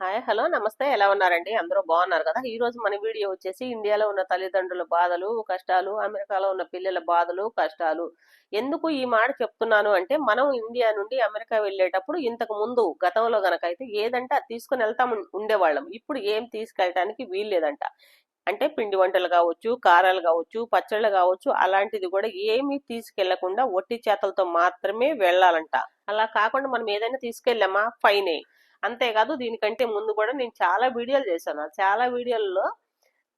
Hi hello నమస్తే. ఎలా ఉన్నారండి? అందరూ బాగున్నారు కదా? ఈ రోజు మన వీడియో వచ్చేసి ఇండియాలో ఉన్న తల్లిదండ్రుల బాధలు కష్టాలు అమెరికాలో ఉన్న పిల్లల బాధలు కష్టాలు. ఎందుకు ఈ మాట చెప్తున్నాను అంటే మనం ఇండియా నుండి అమెరికా వెళ్ళేటప్పుడు ఇంతకు ముందు గతంలో గనక అయితే ఏదంటే అది తీసుకుని వెళ్తాం ఉండేవాళ్ళం. ఇప్పుడు ఏం తీసుకెళ్ళటానికి వీల్లేదంట. అంటే పిండి వంటలు కావచ్చు కారాలు కావచ్చు పచ్చళ్ళు కావచ్చు అలాంటిది కూడా ఏమీ తీసుకెళ్ళకుండా ఒట్టి చేతలతో మాత్రమే వెళ్ళాలంట. అలా కాకుండా మనం ఏదైనా తీసుకెళ్ళామా? ఫైనే. అంతేకాదు దీనికంటే ముందు కూడా నేను చాలా వీడియోలు చేశాను. చాలా వీడియోల్లో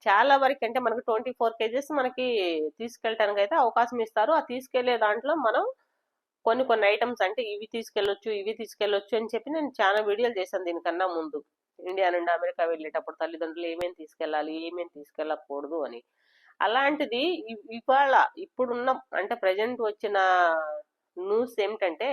చాలా వరకు అంటే మనకి ట్వంటీ ఫోర్ కేజెస్ మనకి తీసుకెళ్ళటానికి అయితే అవకాశం ఇస్తారు. ఆ తీసుకెళ్ళే దాంట్లో మనం కొన్ని కొన్ని ఐటమ్స్ అంటే ఇవి తీసుకెళ్ళొచ్చు ఇవి తీసుకెళ్ళొచ్చు అని చెప్పి నేను చాలా వీడియోలు చేశాను దీనికన్నా ముందు. ఇండియా నుండి అమెరికా వెళ్ళేటప్పుడు తల్లిదండ్రులు ఏమేమి తీసుకెళ్ళాలి ఏమేమి తీసుకెళ్ళకూడదు అని. అలాంటిది ఇవాళ ఇప్పుడున్న అంటే ప్రజెంట్ వచ్చిన న్యూస్ ఏమిటంటే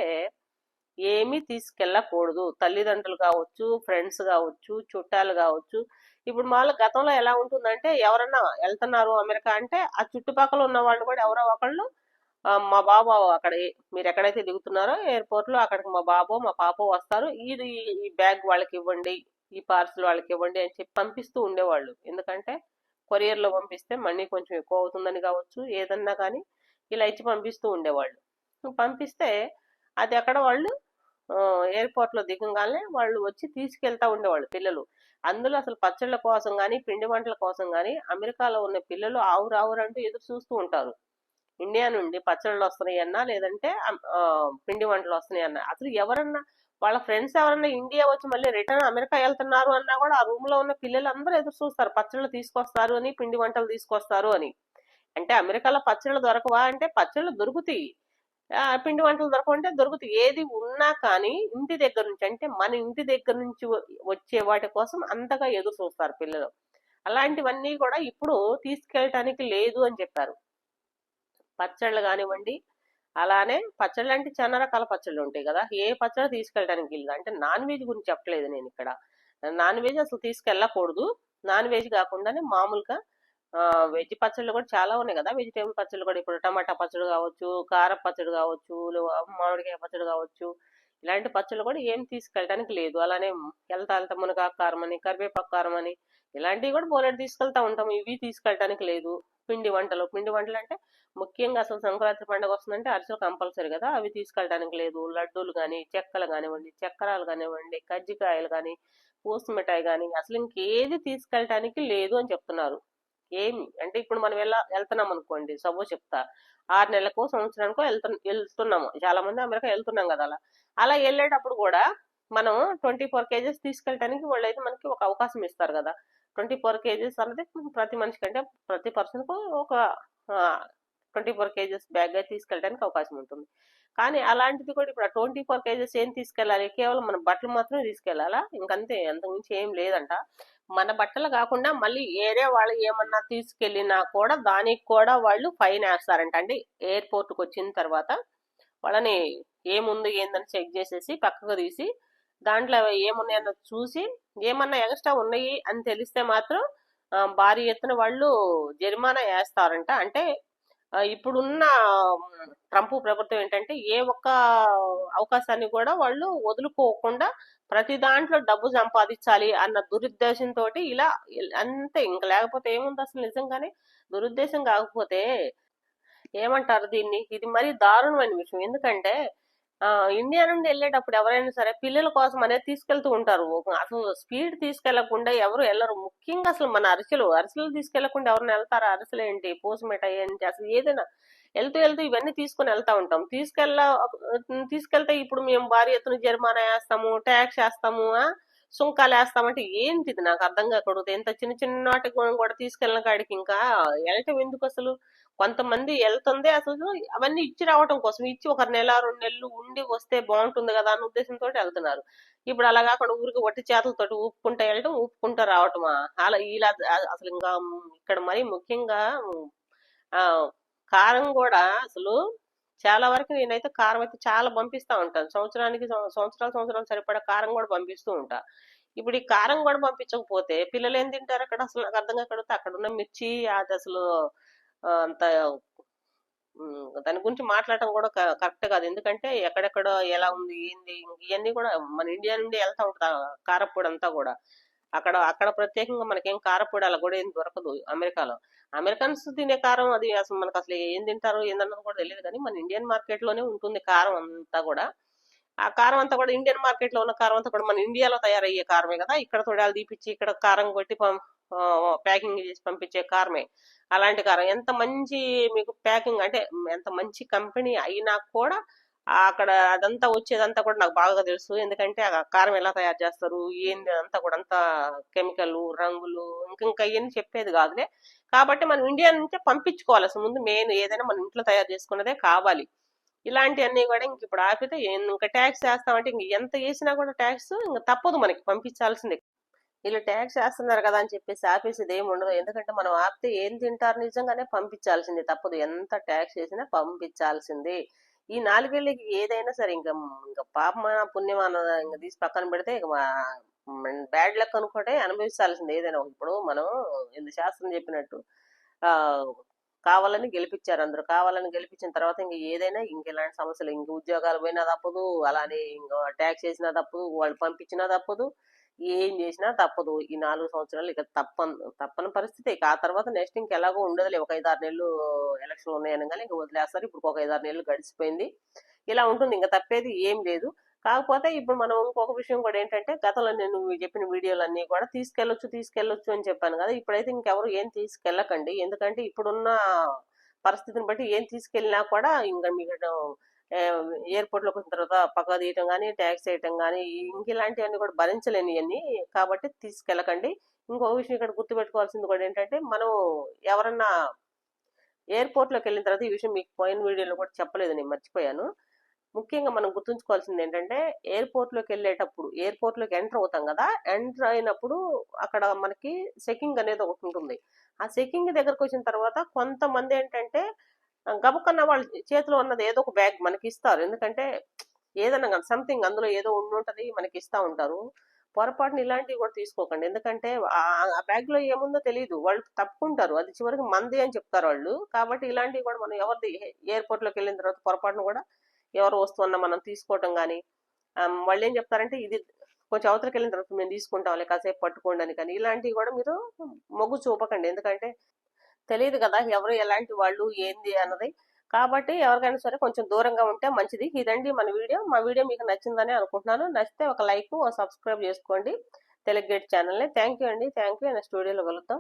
ఏమీ తీసుకెళ్ళకూడదు. తల్లిదండ్రులు కావచ్చు ఫ్రెండ్స్ కావచ్చు చుట్టాలు కావచ్చు. ఇప్పుడు మళ్ళీ గతంలో ఎలా ఉంటుందంటే ఎవరన్నా వెళ్తున్నారు అమెరికా అంటే ఆ చుట్టుపక్కల ఉన్న వాళ్ళు కూడా ఎవరో ఒకళ్ళు మా బాబు అక్కడ మీరు ఎక్కడైతే దిగుతున్నారో ఎయిర్పోర్ట్లో అక్కడికి మా బాబు మా పాప వస్తారు. ఇది ఈ బ్యాగ్ వాళ్ళకి ఇవ్వండి ఈ పార్సల్ వాళ్ళకి ఇవ్వండి అని చెప్పి పంపిస్తూ ఉండేవాళ్ళు. ఎందుకంటే కొరియర్లో పంపిస్తే మనీ కొంచెం ఎక్కువ అవుతుందని కావచ్చు ఏదన్నా కానీ ఇలా ఇచ్చి పంపిస్తూ ఉండేవాళ్ళు. పంపిస్తే అది అక్కడ వాళ్ళు ఎయిర్పోర్ట్లో దిగంగానే వాళ్ళు వచ్చి తీసుకెళ్తా ఉండేవాళ్ళు పిల్లలు. అందులో అసలు పచ్చళ్ళ కోసం కానీ పిండి వంటల కోసం కానీ అమెరికాలో ఉన్న పిల్లలు ఆవురు ఎదురు చూస్తూ ఉంటారు. ఇండియా నుండి పచ్చళ్ళు వస్తున్నాయన్నా లేదంటే ఆ, పిండి వంటలు వస్తున్నాయన్నా. అసలు ఎవరన్నా వాళ్ళ ఫ్రెండ్స్ ఎవరన్నా ఇండియా వచ్చి మళ్ళీ రిటర్న్ అమెరికా వెళ్తున్నారు అన్నా కూడా ఆ రూమ్లో ఉన్న పిల్లలు అందరూ ఎదురు చూస్తారు. పచ్చళ్ళు తీసుకొస్తారు అని పిండి వంటలు తీసుకొస్తారు అని. అంటే అమెరికాలో పచ్చళ్ళు దొరకవా అంటే పచ్చళ్ళు దొరుకుతాయి. పిండి వంటలు దొరకకుంటే దొరుకుతాయి. ఏది ఉన్నా కానీ ఇంటి దగ్గర నుంచి అంటే మన ఇంటి దగ్గర నుంచి వచ్చే వాటి కోసం అంతగా ఎదురు చూస్తారు పిల్లలు. అలాంటివన్నీ కూడా ఇప్పుడు తీసుకెళ్ళటానికి లేదు అని చెప్పారు. పచ్చళ్ళు కానివ్వండి అలానే పచ్చళ్ళు అంటే చాలా రకాల పచ్చళ్ళు ఉంటాయి కదా. ఏ పచ్చడి తీసుకెళ్ళడానికి లేదు అంటే నాన్ వెజ్ గురించి చెప్పలేదు నేను ఇక్కడ. నాన్ వెజ్ అసలు తీసుకెళ్ళకూడదు. నాన్ వెజ్ కాకుండానే మామూలుగా వెజ్ పచ్చళ్ళు కూడా చాలా ఉన్నాయి కదా. వెజిటేబుల్ పచ్చళ్ళు కూడా ఇప్పుడు టమాటా పచ్చడి కావచ్చు కార పచ్చడి కావచ్చు మామిడికాయ పచ్చడి కావచ్చు ఇలాంటి పచ్చళ్ళు కూడా ఏం తీసుకెళ్ళడానికి లేదు. అలానే వెళ్తా వెళ్తా మునగాకు కారం అని కరివేపాకు కారం అని ఇలాంటివి కూడా బోలెడు తీసుకెళ్తా ఉంటాం. ఇవి తీసుకెళ్ళడానికి లేదు. పిండి వంటలు పిండి వంటలు అంటే ముఖ్యంగా అసలు సంక్రాంతి పండుగ వస్తుందంటే అరిసెలు కంపల్సరీ కదా. అవి తీసుకెళ్ళడానికి లేదు. లడ్డూలు కానీ చెక్కలు కానివ్వండి చక్రాలు కానివ్వండి కజ్జికాయలు కానీ పూస మిఠాయి కానీ అసలు ఇంకేది తీసుకెళ్ళడానికి లేదు అని చెప్తున్నారు. ఏమి? అంటే ఇప్పుడు మనం వెళ్ళ వెళ్తున్నాం అనుకోండి సపోజ్ చెప్తా. ఆరు నెలలకు సంవత్సరానికో వెళ్తు వెళ్తున్నాము. చాలా మంది అమెరికా వెళ్తున్నాం కదా అలా. అలా వెళ్ళేటప్పుడు కూడా మనం ట్వంటీ ఫోర్ కేజెస్ తీసుకెళ్ళడానికి వాళ్ళు అయితే మనకి ఒక అవకాశం ఇస్తారు కదా. ట్వంటీ ఫోర్ కేజెస్ అనేది ప్రతి మనిషికి అంటే ప్రతి పర్సన్కు ఒక ట్వంటీ ఫోర్ కేజెస్ బ్యాగ్ అయితే తీసుకెళ్ళడానికి అవకాశం ఉంటుంది. కానీ అలాంటిది కూడా ఇప్పుడు ట్వంటీ ఫోర్ కేజెస్ ఏం తీసుకెళ్ళాలి? కేవలం మన బట్టలు మాత్రమే తీసుకెళ్ళాలా? ఇంకంతే అంతకుమించి ఏం లేదంట. మన బట్టలు కాకుండా మళ్ళీ ఏరే వాళ్ళు ఏమన్నా తీసుకెళ్ళినా కూడా దానికి కూడా వాళ్ళు ఫైన్ వేస్తారంట. అండి ఎయిర్పోర్ట్కి వచ్చిన తర్వాత వాళ్ళని ఏముంది ఏందని చెక్ చేసేసి పక్కకు తీసి దాంట్లో ఏమున్నాయన్న చూసి ఏమన్నా ఎక్స్ట్రా ఉన్నాయి అని తెలిస్తే మాత్రం భారీ ఎత్తున వాళ్ళు జరిమానా వేస్తారంట. అంటే ఇప్పుడున్న ట్రంప్ ప్రభుత్వం ఏంటంటే ఏ ఒక్క అవకాశాన్ని కూడా వాళ్ళు వదులుకోకుండా ప్రతి దాంట్లో డబ్బు సంపాదించాలి అన్న దురుద్దేశంతో ఇలా అంతే. ఇంక లేకపోతే ఏముంది అసలు నిజంగానే? దురుద్దేశం కాకపోతే ఏమంటారు దీన్ని? ఇది మరీ దారుణమైన విషయం. ఎందుకంటే ఇండియా నుండి వెళ్ళేటప్పుడు ఎవరైనా సరే పిల్లల కోసం అనేది తీసుకెళ్తూ ఉంటారు. అసలు స్పీడ్ తీసుకెళ్ళకుండా ఎవరు వెళ్ళరు. ముఖ్యంగా అసలు మన అరిసెలు అరిసెలు తీసుకెళ్ళకుండా ఎవరైనా వెళ్తారు? అరిసెలు ఏంటి? పూస మిఠాయి ఏంటి? అసలు ఏదైనా వెళ్తూ వెళ్తూ ఇవన్నీ తీసుకుని వెళ్తా ఉంటాం. తీసుకెళ్ళ తీసుకెళ్తే ఇప్పుడు మేము భారీ ఎత్తున జరిమానా వేస్తాము ట్యాక్స్ వేస్తాము సుంకాలు వేస్తామంటే ఏంటిది? నాకు అర్థం కాకూడదు. ఎంత చిన్న చిన్న వాటికి కూడా తీసుకెళ్ళిన కాడికి ఇంకా వెళ్ళటం ఎందుకు అసలు? కొంతమంది వెళ్తుంది అసలు అవన్నీ ఇచ్చి రావటం కోసం. ఇచ్చి ఒక నెల రెండు నెలలు ఉండి వస్తే బాగుంటుంది కదా అన్న ఉద్దేశంతో వెళ్తున్నారు. ఇప్పుడు అలా కాకుండా ఊరికి వట్టి చేతలతో ఊపుకుంటా వెళ్ళటం ఊపుకుంటా రావటమా అలా ఇలా అసలు ఇంకా ఇక్కడ మరీ ముఖ్యంగా ఆ కారం కూడా అసలు చాలా వరకు నేనైతే కారం అయితే చాలా పంపిస్తా ఉంటాను. సంవత్సరానికి సంవత్సరాలు సంవత్సరాలు సరిపడా కారం కూడా పంపిస్తూ ఉంటా. ఇప్పుడు ఈ కారం కూడా పంపించకపోతే పిల్లలు ఏం తింటారు అక్కడ? అసలు నాకు అర్థం కాకపోతే అక్కడ ఉన్న మిర్చి అది అసలు అంత దాని గురించి మాట్లాడటం కూడా క- కరెక్ట్ కాదు. ఎందుకంటే ఎక్కడెక్కడ ఎలా ఉంది ఏంది ఇవన్నీ కూడా మన ఇండియా నుండి వెళ్తా ఉంటుంది ఆ కారప్పొడి అంతా కూడా. అక్కడ అక్కడ ప్రత్యేకంగా మనకేం కారపొడి అలా కూడా ఏం దొరకదు అమెరికాలో. అమెరికన్స్ తినే కారం అది అసలు మనకు అసలు ఏం తింటారు ఏందన్నది కూడా తెలియదు కానీ మన ఇండియన్ మార్కెట్లోనే ఉంటుంది కారం అంతా కూడా. ఆ కారం అంతా కూడా ఇండియన్ మార్కెట్లో ఉన్న కారం అంతా కూడా మన ఇండియాలో తయారయ్యే కారమే కదా. ఇక్కడ తొడాలు తీపిచ్చి ఇక్కడ కారం కొట్టి ప్యాకింగ్ చేసి పంపించే కారమే. అలాంటి కారం ఎంత మంచి మీకు ప్యాకింగ్ అంటే ఎంత మంచి కంపెనీ అయినా కూడా అక్కడ అదంతా వచ్చేదంతా కూడా నాకు బాగా తెలుసు. ఎందుకంటే ఆ కారం ఎలా తయారు చేస్తారు? ఏంది అంతా కూడా అంతా కెమికల్ రంగులు ఇంకా ఇంకా ఇవన్నీ చెప్పేది కాదులే. కాబట్టి మనం ఇండియా నుంచే పంపించుకోవాలి. అసలు ముందు మెయిన్ ఏదైనా మన ఇంట్లో తయారు చేసుకున్నదే కావాలి. ఇలాంటివన్నీ కూడా ఇంక ఇప్పుడు ఆపితే ఇంకా ట్యాక్స్ వేస్తామంటే ఇంక ఎంత వేసినా కూడా ట్యాక్స్ ఇంకా తప్పదు మనకి పంపించాల్సిందే. వీళ్ళు ట్యాక్స్ వేస్తున్నారు కదా అని చెప్పేసి ఆపేసేది ఏమి ఉండదు. ఎందుకంటే మనం ఆపితే ఏం తింటారు నిజంగానే పంపించాల్సిందే. తప్పదు. ఎంత ట్యాక్స్ వేసినా పంపించాల్సిందే. ఈ నాలుగేళ్ళకి ఏదైనా సరే ఇంకా ఇంకా పాపమా పుణ్యమా ఇంకా తీసి పక్కన పెడితే ఇక బ్యాడ్ లక్ అనుకుంటే అనుభవించాల్సింది ఏదైనా. ఇప్పుడు మనం ఇంత శాస్త్రం చెప్పినట్టు ఆ కావాలని గెలిపించారు అందరూ. కావాలని గెలిపించిన తర్వాత ఇంక ఏదైనా ఇంక ఎలాంటి సమస్యలు ఇంక ఉద్యోగాలు పోయినా తప్పదు అలానే ఇంకా ట్యాక్స్ వేసినా తప్పదు వాళ్ళు పంపించినా తప్పదు. ఏం చేసినా తప్పదు. ఈ నాలుగు సంవత్సరాలు ఇక తప్పని తప్పని పరిస్థితి ఇక ఆ తర్వాత నెక్స్ట్ ఇంక ఎలాగో ఉండదులే. ఒక ఐదారు నెలలు ఎలక్షన్లు ఉన్నాయని కానీ ఇంక వదిలేస్తారు. ఇప్పుడు ఒక ఐదారు నెలలు గడిచిపోయింది. ఇలా ఉంటుంది. ఇంకా తప్పేది ఏం లేదు. కాకపోతే ఇప్పుడు మనం ఇంకొక విషయం కూడా ఏంటంటే గతంలో నేను చెప్పిన వీడియోలన్నీ కూడా తీసుకెళ్ళొచ్చు తీసుకెళ్ళొచ్చు అని చెప్పాను కదా. ఇప్పుడైతే ఇంకెవరు ఏం తీసుకెళ్ళకండి. ఎందుకంటే ఇప్పుడున్న పరిస్థితిని బట్టి ఏం తీసుకెళ్ళినా కూడా ఇంకా మీకు ఎయిర్పోర్ట్లోకి వచ్చిన తర్వాత పక్క తీయటం కానీ ట్యాక్స్ వేయటం కానీ ఇంక ఇలాంటివన్నీ కూడా భరించలేనివన్నీ కాబట్టి తీసుకెళ్ళకండి. ఇంకో విషయం ఇక్కడ గుర్తుపెట్టుకోవాల్సింది కూడా ఏంటంటే మనం ఎవరన్నా ఎయిర్పోర్ట్లోకి వెళ్ళిన తర్వాత ఈ విషయం మీకు పోయిన వీడియోలో కూడా చెప్పలేదు నేను మర్చిపోయాను. ముఖ్యంగా మనం గుర్తుంచుకోవాల్సింది ఏంటంటే ఎయిర్పోర్ట్లోకి వెళ్ళేటప్పుడు ఎయిర్పోర్ట్లోకి ఎంటర్ అవుతాం కదా ఎంటర్ అయినప్పుడు అక్కడ మనకి చెకింగ్ అనేది ఒకటి ఉంటుంది. ఆ చెకింగ్ దగ్గరకు వచ్చిన తర్వాత కొంతమంది ఏంటంటే గబుకన్న వాళ్ళ చేతిలో ఉన్నది ఏదో ఒక బ్యాగ్ మనకి ఇస్తారు ఎందుకంటే ఏదైనా సంథింగ్ అందులో ఏదో ఉండి ఉంటది మనకి ఇస్తా ఉంటారు. పొరపాటున ఇలాంటివి కూడా తీసుకోకండి. ఎందుకంటే ఆ బ్యాగ్లో ఏముందో తెలియదు వాళ్ళు తప్పుకుంటారు. అది చివరికి మంది అని చెప్తారు వాళ్ళు. కాబట్టి ఇలాంటివి కూడా మనం ఎవరిది ఎయిర్పోర్ట్లోకి వెళ్ళిన తర్వాత పొరపాటున కూడా ఎవరు వస్తున్నా మనం తీసుకోవటం కానీ వాళ్ళు ఏం చెప్తారంటే ఇది కొంచెం అవతలకి వెళ్ళిన తర్వాత మేము తీసుకుంటాం లేక కాసేపు పట్టుకోండి అని కానీ ఇలాంటివి కూడా మీరు మొగ్గు చూపకండి. ఎందుకంటే తెలియదు కదా ఎవరు ఎలాంటి వాళ్ళు ఏంది అన్నది. కాబట్టి ఎవరికైనా సరే కొంచెం దూరంగా ఉంటే మంచిది. ఇదండి మన వీడియో. మా వీడియో మీకు నచ్చిందని అనుకుంటున్నాను. నచ్చితే ఒక లైక్ సబ్స్క్రైబ్ చేసుకోండి. తెలుగు గేట్ ఛానల్ని. థ్యాంక్ యూ అండి. థ్యాంక్ యూ నెక్స్ట్ వీడియోలో కలుద్దాం.